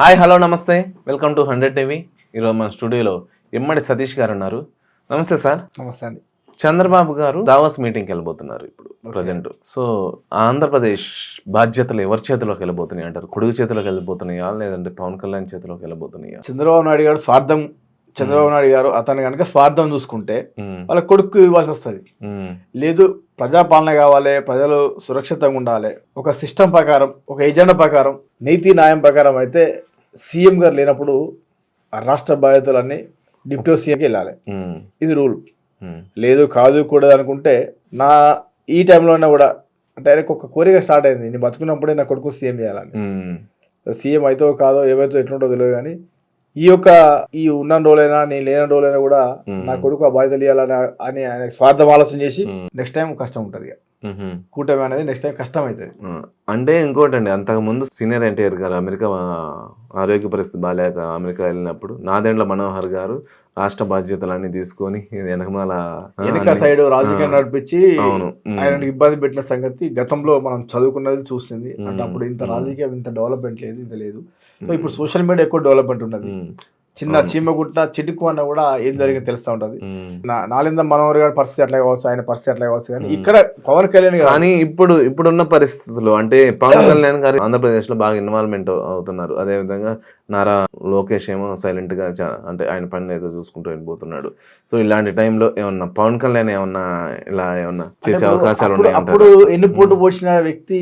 Hi hello namaste. Welcome to hundred TV. ఈరోజు మన స్టూడియోలో ఇమ్మడి సతీష్ గారు ఉన్నారు. నమస్తే సార్. నమస్తే అండి. చంద్రబాబు గారు దావస్ మీటింగ్కి వెళ్ళబోతున్నారు ఇప్పుడు ప్రజెంట్. సో ఆంధ్రప్రదేశ్ బాధ్యతలు ఎవరి చేతిలోకి వెళ్ళబోతున్నాయి అంటారు? కొడుకు చేతిలోకి వెళ్ళబోతున్నాయా? లేదంటే పవన్ కళ్యాణ్ చేతిలోకి వెళ్ళబోతున్నాయా? చంద్రబాబు నాయుడు గారు స్వార్థం చంద్రబాబు నాయుడు గారు అతను కనుక స్వార్థం చూసుకుంటే వాళ్ళ కొడుకు ఇవ్వాల్సి వస్తుంది. లేదు ప్రజాపాలన కావాలి ప్రజలు సురక్షితంగా ఉండాలి. ఒక సిస్టమ్ ప్రకారం ఒక ఎజెండా ప్రకారం నీతి న్యాయం ప్రకారం అయితే సీఎం గారు లేనప్పుడు ఆ రాష్ట్ర బాధ్యతలన్నీ డిప్యూటీ సీఎంకి వెళ్ళాలి. ఇది రూల్. లేదు కాదు కూడదు అనుకుంటే నా ఈ టైంలోనే కూడా అంటే ఆయనకు ఒక కోరిక స్టార్ట్ అయింది. నేను బతుకున్నప్పుడే నా కొడుకు సీఎం చేయాలని. సీఎం అయితే కాదో ఏమైతే ఎట్లుంటో తెలియదు కానీ ఈ యొక్క ఈ ఉన్న రోజులైనా నేను లేని రోజులైనా కూడా. నా కొడుకు ఆ బాధ్యతలు ఇవ్వాలని అని ఆయన స్వార్థం ఆలోచన చేసి. నెక్స్ట్ టైం కష్టం ఉంటుంది. కూటమి అనేది నెక్స్ట్ టైం కష్టం అవుతుంది అంటే ఇంకోటండి అంతకు ముందు సీనియర్ ఎన్టీఆర్ గారు అమెరికా ఆరోగ్య పరిస్థితి బాగాలేక అమెరికా వెళ్ళినప్పుడు నాదెండ్ల మనోహర్ గారు రాష్ట్ర బాధ్యతలన్నీ తీసుకొని వెనకమాల వెనుక సైడ్ రాజకీయం నడిపించి ఆయన ఇబ్బంది పెట్టిన సంగతి గతంలో మనం చదువుకున్నది చూస్తుంది అంటే. అప్పుడు ఇంత. రాజకీయం ఇంత డెవలప్మెంట్ లేదు ఇంత లేదు. సో ఇప్పుడు సోషల్ మీడియా ఎక్కువ డెవలప్మెంట్ ఉన్నది. చిన్న అవును. చీమ గుట్ట చిటుకు అన్న కూడా ఏం జరిగింది తెలుస్తూ ఉంటది నాలింద మనోహర్ గారి పరిస్థితి అట్లా కావచ్చు ఆయన పరిస్థితి అట్లా కావచ్చు కానీ. ఇక్కడ పవన్ కళ్యాణ్ కానీ ఇప్పుడు ఇప్పుడున్న పరిస్థితులు అంటే పవన్ కళ్యాణ్ గారు ఆంధ్రప్రదేశ్లో బాగా ఇన్వాల్వ్మెంట్ అవుతున్నారు అదే విధంగా నారా లోకేష్ ఏమో సైలెంట్గా చా- అంటే ఆయన పని ఏదో చూసుకుంటూ వెళ్ళిపోతున్నాడు. సో ఇలాంటి టైంలో ఏమన్నా పవన్ కళ్యాణ్ ఏమన్నా ఇలా ఏమన్నా చేసే అవకాశాలు అప్పుడు- ఉన్నాయి అప్పుడు ఎన్ని పోటు పోసిన వ్యక్తి.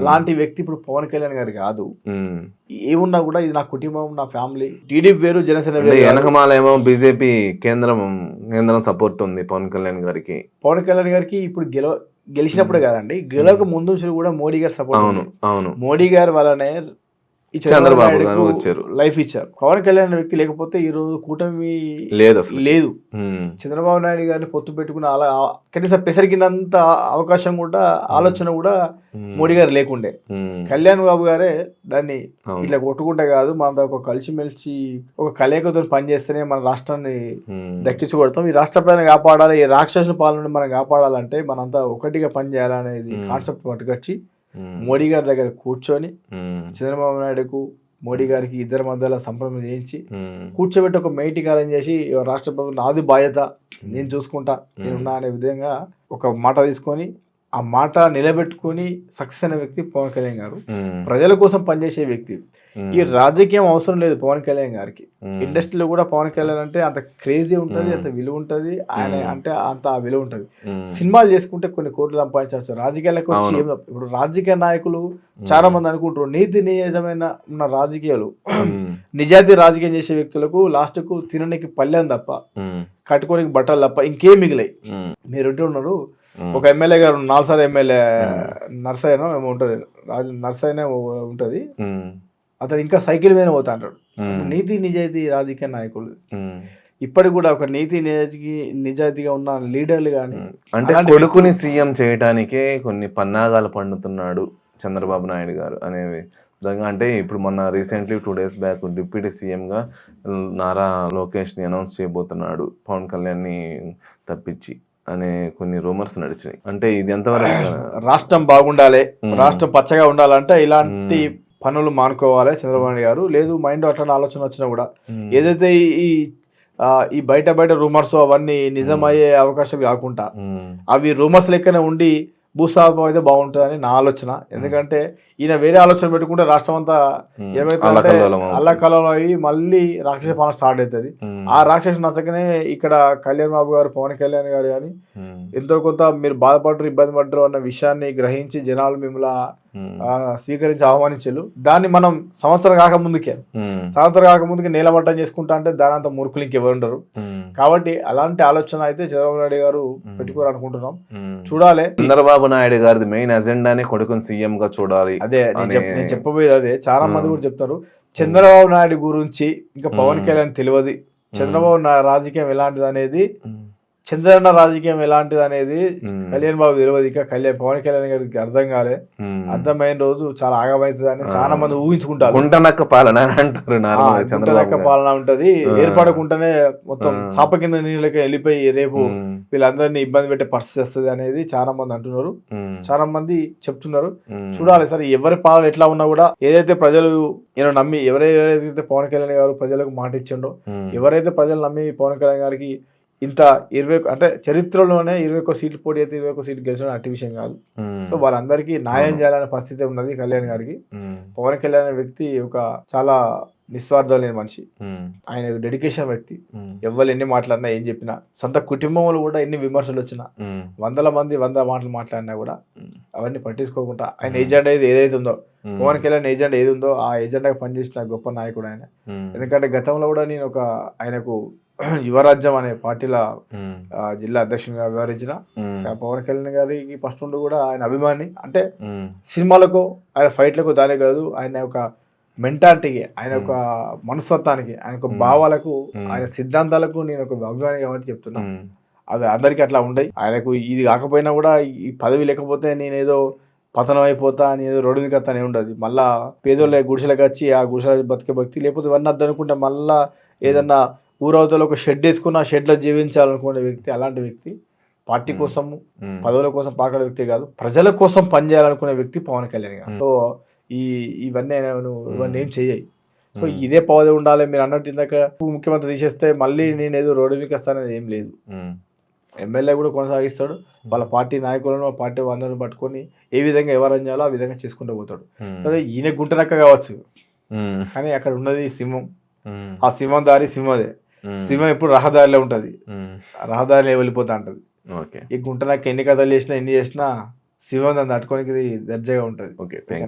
లాంటి వ్యక్తి ఇప్పుడు పవన్ కళ్యాణ్ గారు కాదు. ఏమున్నా కూడా ఇది నా కుటుంబం నా ఫ్యామిలీ. టీడీపీ వేరు జనసేన వేరు. వెనకమాల ఏమో బీజేపీ కేంద్రం కేంద్రం సపోర్ట్ ఉంది పవన్ కళ్యాణ్ గారికి. పవన్ కళ్యాణ్ గారికి ఇప్పుడు గెలవ గెలిచినప్పుడే కాదండి. గెలవక ముందు కూడా మోడీ గారు సపోర్ట్ అవును అవును. మోడీ గారు వల్లనే చంద్రబాబు గారు వచ్చారు. లైఫ్ ఇచ్చారు పవన్ కళ్యాణ్ వ్యక్తి లేకపోతే ఈ రోజు కూటమి లేదు లేదు. చంద్రబాబు నాయుడు గారిని పొత్తు పెట్టుకున్న అలా కనీసం పెసరిగినంత అవకాశం కూడా ఆలోచన కూడా. మోడీ గారు లేకుండే. కళ్యాణ్ బాబు గారే దాన్ని. ఇట్లా కొట్టుకుంటే కాదు మన ఒక కలిసిమెలిసి ఒక కలయికతో పనిచేస్తేనే మన రాష్ట్రాన్ని. దక్కించుకోవడతాం ఈ రాష్ట్ర ప్రజలను కాపాడాలి ఈ రాక్షసుల పాలన మనం కాపాడాలంటే మనంతా ఒకటిగా పని చేయాలనేది మ్మ్. కాన్సెప్ట్ పట్టుకొచ్చి. మోడీ గారి దగ్గర కూర్చొని. చంద్రబాబు నాయుడుకు మోడీ గారికి ఇద్దరి మధ్యలో సంప్రదింపు చేయించి. కూర్చోబెట్టి ఒక మీటింగ్ అరేంజ్ చేసి "ఇగో రాష్ట్ర ప్రభుత్వం నాది బాధ్యత నేను చూసుకుంటా నేనున్నా అనే విధంగా ఒక మాట తీసుకొని ఆ మాట నిలబెట్టుకొని సక్సెస్ అయిన వ్యక్తి పవన్ కళ్యాణ్ గారు. ప్రజల కోసం పనిచేసే వ్యక్తి. ఈ రాజకీయం అవసరం లేదు పవన్ కళ్యాణ్ గారికి. ఇండస్ట్రీలో కూడా పవన్ కళ్యాణ్ అంటే అంత క్రేజీ ఉంటుంది. అంత విలువ ఉంటుంది ఆయన. అంటే అంత ఆ విలువ ఉంటుంది. సినిమాలు చేసుకుంటే కొన్ని కోట్లు సంపాదించవచ్చు రాజకీయాలకు వచ్చి ఇప్పుడు రాజకీయ నాయకులు చాలా మంది అనుకుంటారు నీతి నిజమైన ఉన్న రాజకీయాలు. నిజాయితీ రాజకీయం చేసే వ్యక్తులకు లాస్ట్కు తినడానికి పల్లెం తప్ప. కట్టుకోనికి బట్టలు తప్ప ఇంకేం మిగిలాయి ఉమ్. మీరు ఉంటూ ఉన్నారు. ఒక ఎమ్మెల్యే గారు నాలుసారి ఎమ్మెల్యే నర్సయ్యనో ఏమో ఉంటుంది. రాజు నర్సయ్యనే ఉంటుంది. అతను ఇంకా సైకిల్ మీద పోతా అంటాడు. నీతి నిజాయితీ రాజకీయ నాయకులు. ఇప్పటికి కూడా ఒక నీతి నిజాయితీ నిజాయితీగా ఉన్న లీడర్లు కానీ అంటే కొడుకుని సీఎం చేయటానికే కొన్ని పన్నాగాలు పండుతున్నాడు చంద్రబాబు నాయుడు గారు అనేవి. విధంగా అంటే ఇప్పుడు మొన్న recently two days back deputy సీఎంగా నారా లోకేష్ని అనౌన్స్ చేయబోతున్నాడు. పవన్ కళ్యాణ్ని తప్పించి. అనే కొన్ని రూమర్స్ నడిచినాయి అంటే ఇది ఎంతవరకు రాష్ట్రం బాగుండాలి. రాష్ట్రం పచ్చగా ఉండాలంటే ఇలాంటి. పనులు మానుకోవాలి చంద్రబాబు నాయుడు గారు లేదు మైండ్ అట్లాంటి ఆలోచన వచ్చినా కూడా. ఏదైతే ఈ- ఈ బయట బయట రూమర్స్ అవన్నీ నిజమయ్యే అవకాశం కాకుండా. అవి రూమర్స్ లెక్కనే ఉండి భూస్థాపం అయితే బాగుంటుందని నా ఆలోచన ఎందుకంటే ఈయన వేరే ఆలోచన పెట్టుకుంటే రాష్ట్రం అంతా. ఏమైతే. అల్లకల్లోలం అయ్యి మళ్ళీ రాక్షస పాలన స్టార్ట్ అవుతుంది. ఆ రాక్షస నచ్చకనే ఇక్కడ కళ్యాణ్ బాబు గారు పవన్ కళ్యాణ్ గారు కానీ ఉమ్. ఎంతో కొంత మీరు బాధపడరు ఇబ్బంది పడరు అన్న విషయాన్ని గ్రహించి జనాలు మిమ్మల్ని. ఆ, స్వీకరించి ఆహ్వానించారు దాన్ని మనం సంవత్సరం కాక ముందుకే. సంవత్సరం కాక ముందుకే నేలమట్టం చేసుకుంటా అంటే దాని అంత మూర్ఖులు ఇంకెవరు ఉండరు. కాబట్టి అలాంటి ఆలోచన అయితే చంద్రబాబు నాయుడు గారు. పెట్టుకోరనుకుంటున్నాం. చూడాలి చంద్రబాబు నాయుడు గారిది మెయిన్ అజెండాని కొడుకుని సీఎం గా చూడాలి అదే నేను చెప్పబోయేది అదే చాలా మంది. కూడా చెప్తారు చంద్రబాబు నాయుడు గురించి ఇంకా పవన్. కళ్యాణ్ తెలియదు చంద్రబాబు నా రాజకీయం ఎలాంటిది అనేది చంద్రన్న రాజకీయం ఎలాంటిది అనేది. కళ్యాణ్ బాబు తెలియదు ఇంకా కళ్యాణ్ పవన్ కళ్యాణ్ గారికి అర్థం కాలే. అర్థమైన రోజు చాలా ఆగమవుతుంది అని చాలా మంది ఊహించుకుంటారు గుంటనక్క పాలన అంటారు ఆ, నార్మల్గా గుంట చంద్రబాబు లెక్క గారు. పాలన ఉంటది. ఏర్పడకుండానే మొత్తం. చాప కింద నీళ్ళకి వెళ్ళిపోయి రేపు. వీళ్ళందరినీ ఇబ్బంది పెట్టే పరిస్థితి వస్తుంది అనేది చాలా మంది అంటున్నారు. చాలా మంది చెప్తున్నారు. చూడాలి సార్ ఎవరి పాలన ఎట్లా ఉన్నా కూడా ఏదైతే ప్రజలు ఈయన నమ్మి ఎవరై ఎవరైతే పవన్ కళ్యాణ్ గారు ప్రజలకు మాట ఇచ్చిండో. ఎవరైతే ప్రజలు నమ్మి పవన్ కళ్యాణ్ గారికి ఇంత ఇరవై అంటే చరిత్రలోనే ఇరవై ఒక్క సీట్లు పోటీ అయితే ఇరవై ఒక్క సీట్లు గెలిచడం అట్టి విషయం కాదు. సో వాళ్ళందరికీ న్యాయం చేయాలనే పరిస్థితి ఉన్నది కళ్యాణ్ గారికి. పవన్ కళ్యాణ్ అనే వ్యక్తి ఒక చాలా నిస్వార్థం లేని మనిషి. ఆయన డెడికేషన్ వ్యక్తి. ఎవరు ఎన్ని మాట్లాడినా ఏం చెప్పినా సొంత కుటుంబంలో కూడా ఎన్ని విమర్శలు వచ్చినా. వందల మంది వంద మాటలు మాట్లాడినా కూడా. అవన్నీ పట్టించుకోకుండా ఆయన ఏజెండా ఏది ఏదైతే ఉందో. పవన్ కళ్యాణ్ ఏజెండా ఏది ఉందో ఆ ఏజెండాకి పనిచేసిన గొప్ప నాయకుడు ఆయన. ఎందుకంటే గతంలో కూడా నేను ఒక ఆయనకు యువరాజ్యం అనే పార్టీల జిల్లా అధ్యక్షునిగా వ్యవహరించిన పవన్ కళ్యాణ్ గారికి ఫస్ట్ నుండి కూడా ఆయన అభిమాని. అంటే. సినిమాలకు ఆయన ఫైట్లకు దానే కాదు ఆయన ఒక మెంటాలిటీకి ఆయన ఒక మనస్తత్వానికి ఆయన ఒక భావాలకు. ఆయన సిద్ధాంతాలకు నేను ఒక అభిమాని కాబట్టి చెప్తున్నా. అవి అందరికీ అట్లా ఉండయి. ఆయనకు ఇది కాకపోయినా కూడా ఈ పదవి లేకపోతే నేనేదో పతనం అయిపోతా అని ఏదో రోడ్డు మీద అనే ఉండదు. మళ్ళా పేదోళ్ళ గుడిసెలకు వచ్చి ఆ గుడిసెల బతికే భక్తి లేకపోతే ఇవన్నీ వద్దు అనుకుంటే మళ్ళా ఏదన్నా ఊరవతల ఒక షెడ్ వేసుకున్న షెడ్లో జీవించాలనుకునే వ్యక్తి అలాంటి వ్యక్తి పార్టీ కోసం ఉమ్. పదవుల కోసం పాకడే వ్యక్తి కాదు ప్రజల కోసం పనిచేయాలనుకునే వ్యక్తి పవన్ కళ్యాణ్ గారు సో ఈ ఇవన్నీ ఇవన్నీ ఏం చెయ్యాయి సో. ఇదే పదవి ఉండాలి మీరు అన్నట్టు ఇందాక ముఖ్యమంత్రి తీసేస్తే మళ్ళీ నేను ఏదో రోడ్డు మీకు వస్తానని ఏం లేదు. ఎమ్మెల్యే కూడా కొనసాగిస్తాడు వాళ్ళ పార్టీ నాయకులను పార్టీ అందరిని పట్టుకొని ఏ విధంగా ఎవరు చేయాలో ఆ విధంగా చేసుకుంటూ పోతాడు. సరే ఈయన గుంటనక్క కావచ్చు. కానీ అక్కడ ఉన్నది సింహం. ఆ సింహం దారి సింహదే. సింహం ఎప్పుడు రహదారిలో ఉంటది. రహదారిలో వెళ్ళిపోతా ఉంటది. ఓకే. ఈ గుంటనక్క ఎన్ని కథలు చేసినా ఎన్ని చేసినా సింహం దాన్ని తట్టుకోనికి దర్జాగా ఉంటది. ఓకే